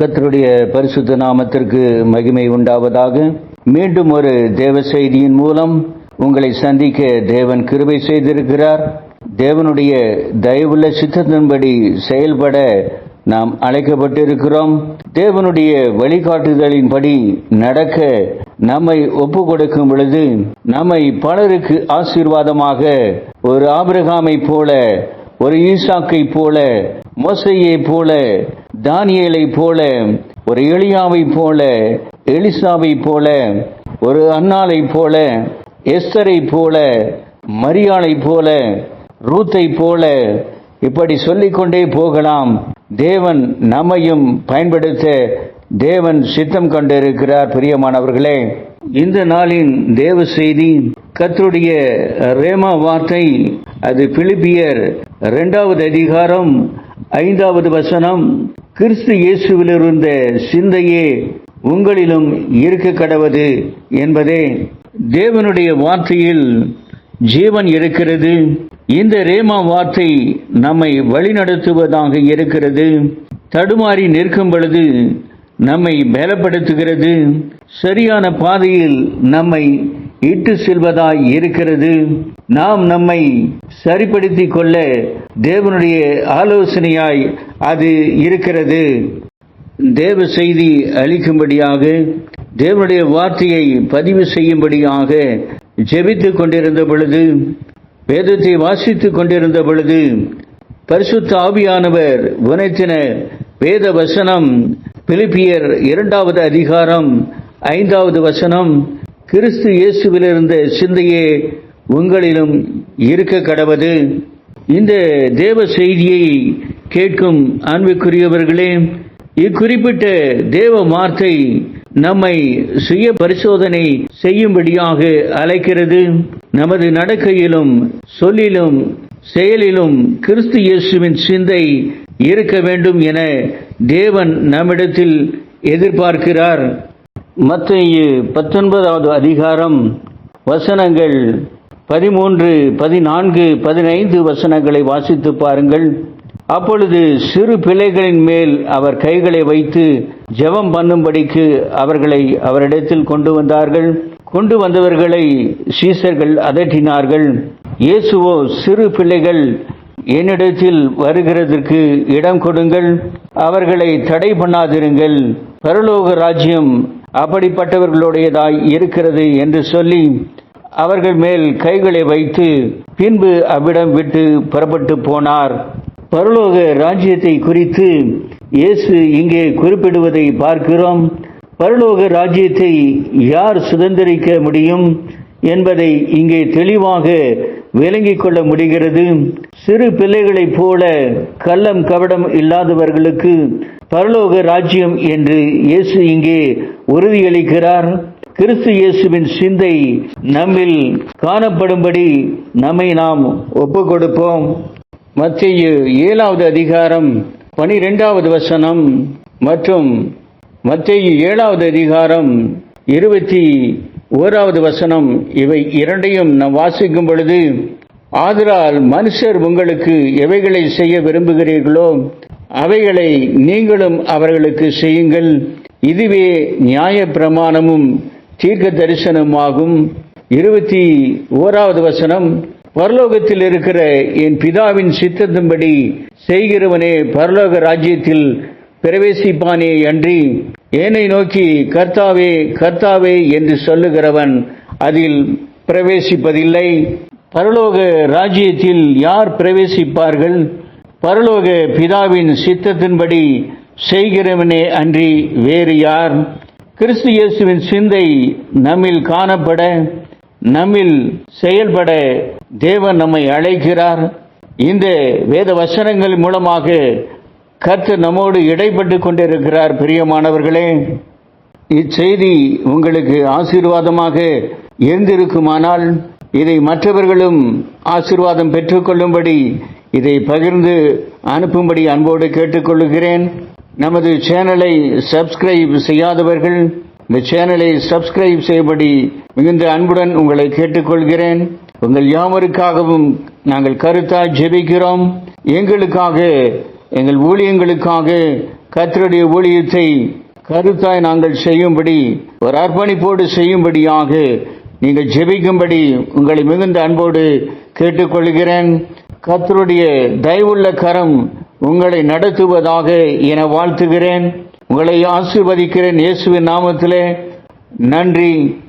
கத்தருடைய பரிசுத்த நாமத்திற்கு மகிமை உண்டாவதாக. மீண்டும் ஒரு தேவ செய்தியின் மூலம் உங்களை சந்திக்க தேவன் கிருபை செய்திருக்கிறார். தேவனுடைய தயவுள்ள சித்தத்தின்படி செயல்பட நாம் அழைக்கப்பட்டிருக்கிறோம். தேவனுடைய வழிகாட்டுதலின்படி நடக்க நம்மை ஒப்பு கொடுக்கும் பொழுது நம்மை பலருக்கு ஆசீர்வாதமாக ஒரு ஆபிரகாமை போல ஒரு ஈசாக்கை போல மோசையை போல தானியலை போல ஒரு எளியாவை போல எலிசாவை போல ஒரு அன்னாளை போல எஸ்தரை போல மரியாளை போல ரூத்தை போல இப்படி சொல்லிக்கொண்டே போகலாம். தேவன் நம்மையும் பயன்படுத்த தேவன் சித்தம் கொண்டிருக்கிறார் பிரியமானவர்களே. இந்த நாளின் தேவ செய்தி கர்த்தருடைய ரேமா வார்த்தை அது பிலிப்பியர் இரண்டாவது அதிகாரம் ஐந்தாவது வசனம் கிறிஸ்து இயேசுவிலிருந்த சிந்தையே உங்களிலும் இருக்க கடவது என்பதே தேவனுடைய வார்த்தையில் ஜீவன் இருக்கிறது. இந்த ரேமா வார்த்தை நம்மை வழிநடத்துவதாக இருக்கிறது. தடுமாறி நிற்கும் பொழுது நம்மை பலப்படுத்துகிறது. சரியான பாதையில் நம்மை இட்டு செல்வதாய் இருக்கிறது. நாம் நம்மை சரிப்படுத்தி கொள்ள தேவனுடைய ஆலோசனையாய் அது இருக்கிறது. தேவ செய்தி அளிக்கும்படியாக தேவனுடைய வார்த்தையை பதிவு செய்யும்படியாக ஜெபித்துக் கொண்டிருந்த பொழுது வேதத்தை வாசித்துக் கொண்டிருந்த பொழுது பரிசுத்த ஆவியானவர் உணர்த்தின வேத வசனம் பிலிப்பியர் இரண்டாவது அதிகாரம் ஐந்தாவது வசனம் கிறிஸ்து இயேசுவிலிருந்த சிந்தையே உங்களிலும் இருக்க கடவது. இந்த தேவ செய்தியை கேட்கும் அன்புக்குரியவர்களே இக்குறிப்பிட்ட தேவ வார்த்தை நம்மை சுய பரிசோதனை செய்யும்படியாக அழைக்கிறது. நமது நடக்கையிலும் சொல்லிலும் செயலிலும் கிறிஸ்து இயேசுவின் சிந்தை இருக்க வேண்டும் என தேவன் நம்மிடத்தில் எதிர்பார்க்கிறார். மத்திய பத்தொன்பதாவது அதிகாரம் வசனங்கள் பதிமூன்று பதினான்கு பதினைந்து வசனங்களை வாசித்து பாருங்கள். அப்பொழுது சிறு பிள்ளைகளின் மேல் அவர் கைகளை வைத்து ஜெபம் பண்ணும்படிக்கு அவர்களை அவரிடத்தில் கொண்டு வந்தார்கள். கொண்டு வந்தவர்களை சீசர்கள் அதட்டினார்கள். இயேசுவோ சிறு பிள்ளைகள் என்னிடத்தில் வருகிறதற்கு இடம் கொடுங்கள். அவர்களை தடை பண்ணாதிருங்கள். பரலோக ராஜ்யம் அப்படிப்பட்டவர்களுடையதாய் இருக்கிறது என்று சொல்லி அவர்கள் மேல் கைகளை வைத்து பின்பு அவ்விடம் விட்டு புறப்பட்டு போனார். பரலோக ராஜ்யத்தை குறித்து இயேசு இங்கே குறிப்பிடுவதை பார்க்கிறோம். பரலோக ராஜ்யத்தை யார் சுதந்திரிக்க முடியும்? என்பதை இங்கே தெளிவாக விளங்கிக் கொள்ள முடிகிறது. சிறு பிள்ளைகளைப் போல கள்ளம் கவடம் இல்லாதவர்களுக்கு பரலோக ராஜ்யம் என்று இயேசு இங்கே உறுதியளிக்கிறார். கிறிஸ்து இயேசுவின் சிந்தை நம்மில் காணப்படும்படி நம்மை நாம் ஒப்புக் கொடுப்போம் மத்திய ஏழாவது அதிகாரம் பனிரெண்டாவது வசனம் மற்றும் மத்திய ஏழாவது அதிகாரம் இருபத்தி ஓராவது வசனம் இவை இரண்டையும் நாம் வாசிக்கும் பொழுது ஆதலால் மனுஷர் உங்களுக்கு எவைகளை செய்ய விரும்புகிறீர்களோ அவைகளை நீங்களும் அவர்களுக்கு செய்யுங்கள். இதுவே நியாய பிரமாணமும் தீர்க்க தரிசனமாகும் இருபத்தி ஓராவது வசனம் பரலோகத்தில் இருக்கிற என் பிதாவின் சித்தத்தின்படி செய்கிறவனே பரலோக ராஜ்யத்தில் பிரவேசிப்பானே அன்றி ஏனை நோக்கி கர்த்தாவே கர்த்தாவே என்று சொல்லுகிறவன் அதில் பிரவேசிப்பதில்லை. பரலோக ராஜ்யத்தில் யார் பிரவேசிப்பார்கள்? பரலோக பிதாவின் சித்தத்தின்படி செய்கிறவனே அன்றி வேறு யார்? கிறிஸ்து இயேசுவின் சிந்தை நம்மில் காணப்பட நம்மில் செயல்பட தேவன் நம்மை அழைக்கிறார். இந்த வேத வசனங்கள் மூலமாக கத்து நம்மோடு இடைப்பட்டு கொண்டிருக்கிறார் பிரியமானவர்களே. இச்செய்தி உங்களுக்கு ஆசீர்வாதமாக இருந்திருக்குமானால் இதை மற்றவர்களும் ஆசீர்வாதம் பெற்றுக்கொள்ளும்படி இதை பகிர்ந்து அனுப்பும்படி அன்போடு கேட்டுக்கொள்கிறேன். நமது சேனலை சப்ஸ்கிரைப் செய்யாதவர்கள் இந்த சேனலை சப்ஸ்கிரைப் செய்யும்படி மிகுந்த அன்புடன் உங்களை கேட்டுக்கொள்கிறேன். உங்கள் யாவருக்காகவும் நாங்கள் கருத்தாய் ஜெபிக்கிறோம். எங்களுக்காக எங்கள் ஊழியங்களுக்காக கத்தருடைய ஊழியத்தை கருத்தாய் நாங்கள் செய்யும்படி ஒரு அர்ப்பணிப்போடு செய்யும்படியாக நீங்கள் ஜெபிக்கும்படி உங்களை மிகுந்த அன்போடு கேட்டுக்கொள்கிறேன். கத்தருடைய தயவுள்ள கரம் உங்களை நடத்துவதாக என வாழ்த்துகிறேன். உங்களை ஆசீர்வதிக்கிறேன் இயேசுவின் நாமத்திலே. நன்றி.